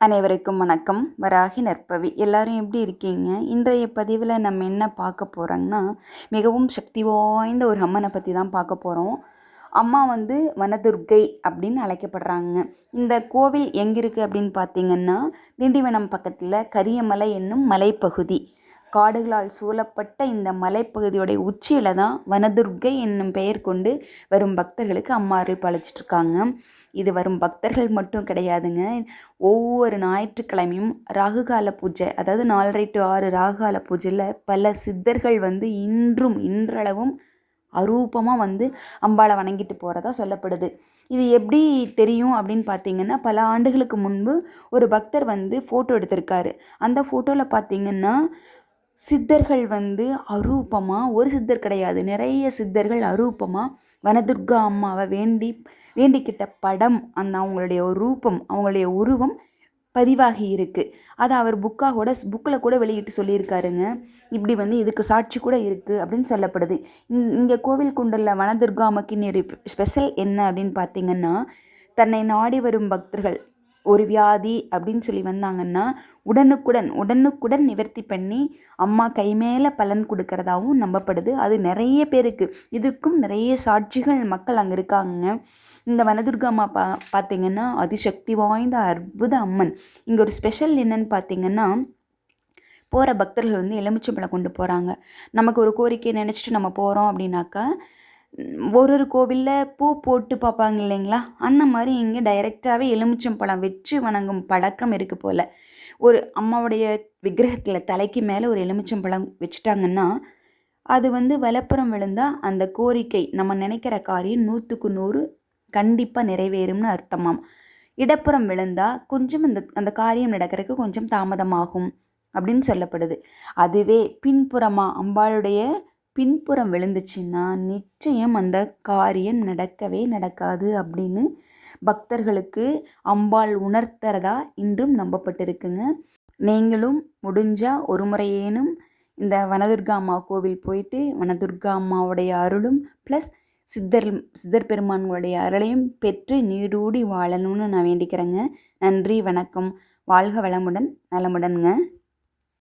அனைவருக்கும் வணக்கம். வராகி நற்பவி. எல்லாரும் எப்படி இருக்கீங்க? இன்றைய பதிவில் நம்ம என்ன பார்க்க போகிறோங்கன்னா மிகவும் சக்தி வாய்ந்த ஒரு அம்மனை பற்றி தான் பார்க்க போகிறோம் அம்மா வந்து வனதுர்க்கை அப்படின்னு அழைக்கப்படுறாங்க. இந்த கோவில் எங்கே இருக்குது அப்படின்னு பார்த்தீங்கன்னா திண்டிவனம் பக்கத்தில் கரியமலை என்னும் மலைப்பகுதி. காடுகளால் சூழப்பட்ட இந்த மலைப்பகுதியோடைய உச்சியில் தான் வனதுர்க்கை என்னும் பெயர் கொண்டு வரும் பக்தர்களுக்கு அம்மா அருள் பாலிச்சிட்ருக்காங்க இது வரும் பக்தர்கள் மட்டும் கிடையாதுங்க. ஒவ்வொரு ஞாயிற்றுக்கிழமையும் ராகுகால பூஜை அதாவது நாலரை டு ஆறு ராகுகால பூஜையில் பல சித்தர்கள் வந்து இன்றும் இன்றளவும் அரூபமாக வந்து அம்பாளை வணங்கிட்டு போகிறதா சொல்லப்படுது. இது எப்படி தெரியும் அப்படின்னு பார்த்தீங்கன்னா பல ஆண்டுகளுக்கு முன்பு ஒரு பக்தர் வந்து ஃபோட்டோ எடுத்திருக்காரு. அந்த ஃபோட்டோவில் பார்த்தீங்கன்னா சித்தர்கள் வந்து அரூபமாக ஒரு சித்தர் கிடையாது. நிறைய சித்தர்கள் அரூபமாக வனதுர்கா அம்மாவை வேண்டி வேண்டிக்கிட்ட படம் அந்த அவங்களுடைய ரூபம் அவங்களுடைய உருவம் பதிவாகி இருக்குது அதை அவர் புக்காக கூட புக்கில் கூட வெளியிட்டு சொல்லியிருக்காருங்க. இப்படி வந்து இதுக்கு சாட்சி கூட இருக்குது அப்படின்னு சொல்லப்படுது. இங்கே கோவில் குண்டலில் வனதுர்கா அம்மக்கின் ஸ்பெஷல் என்ன அப்படின்னு பார்த்தீங்கன்னா தன்னை நாடி வரும் பக்தர்கள் ஒரு வியாதி அப்படின்னு சொல்லி வந்தாங்கன்னா உடனுக்குடன் உடனுக்குடன் நிவர்த்தி பண்ணி அம்மா கை மேலே பலன் கொடுக்கறதாகவும் நம்பப்படுது. அது நிறைய பேருக்கு இதுக்கும் நிறைய சாட்சிகள் மக்கள் அங்கே இருக்காங்க. இந்த வனதுர்கா அம்மா பா பார்த்திங்கன்னா அதிசக்தி வாய்ந்த அற்புத அம்மன். இங்கே ஒரு ஸ்பெஷல் என்னன்னு பார்த்தீங்கன்னா போகிற பக்தர்கள் வந்து எலுமிச்சம்பழம் கொண்டு போகிறாங்க நமக்கு ஒரு கோரிக்கை நினச்சிட்டு நம்ம போகிறோம் அப்படின்னாக்கா ஒரு ஒரு கோவிலில் பூ போட்டு பார்ப்பாங்க இல்லைங்களா? அந்த மாதிரி இங்கே டைரெக்டாகவே எலுமிச்சம்பழம் வச்சு வணங்கும் பழக்கம் இருக்குது போல். ஒரு அம்மாவுடைய விக்கிரகத்தில் தலைக்கு மேலே ஒரு எலுமிச்சம்பழம் வச்சுட்டாங்கன்னா அது வந்து வலப்புறம் விழுந்தால் அந்த கோரிக்கை நம்ம நினைக்கிற காரியம் நூற்றுக்கு நூறு கண்டிப்பாக நிறைவேறும்னு அர்த்தமாம். இடப்புறம் விழுந்தால் கொஞ்சம் அந்த அந்த காரியம் நடக்கிறதுக்கு கொஞ்சம் தாமதமாகும் அப்படின்னு சொல்லப்படுது. அதுவே பின்புறமாக அம்பாளுடைய பின்புறம் விழுந்துச்சுன்னா நிச்சயம் அந்த காரியம் நடக்கவே நடக்காது அப்படின்னு பக்தர்களுக்கு அம்பாள் உணர்த்துறதா இன்றும் நம்பப்பட்டிருக்குங்க. நீங்களும் முடிஞ்சால் ஒரு முறையேனும் இந்த வனதுர்கா அம்மா கோவில் போயிட்டு வனதுர்கா அம்மாவுடைய அருளும் ப்ளஸ் சித்தர் சித்தர் பெருமான்களுடைய அருளையும் பெற்று நீடூடி வாழணும்னு நான் வேண்டிக்கிறேங்க. நன்றி வணக்கம். வாழ்க வளமுடன் நலமுடன்ங்க.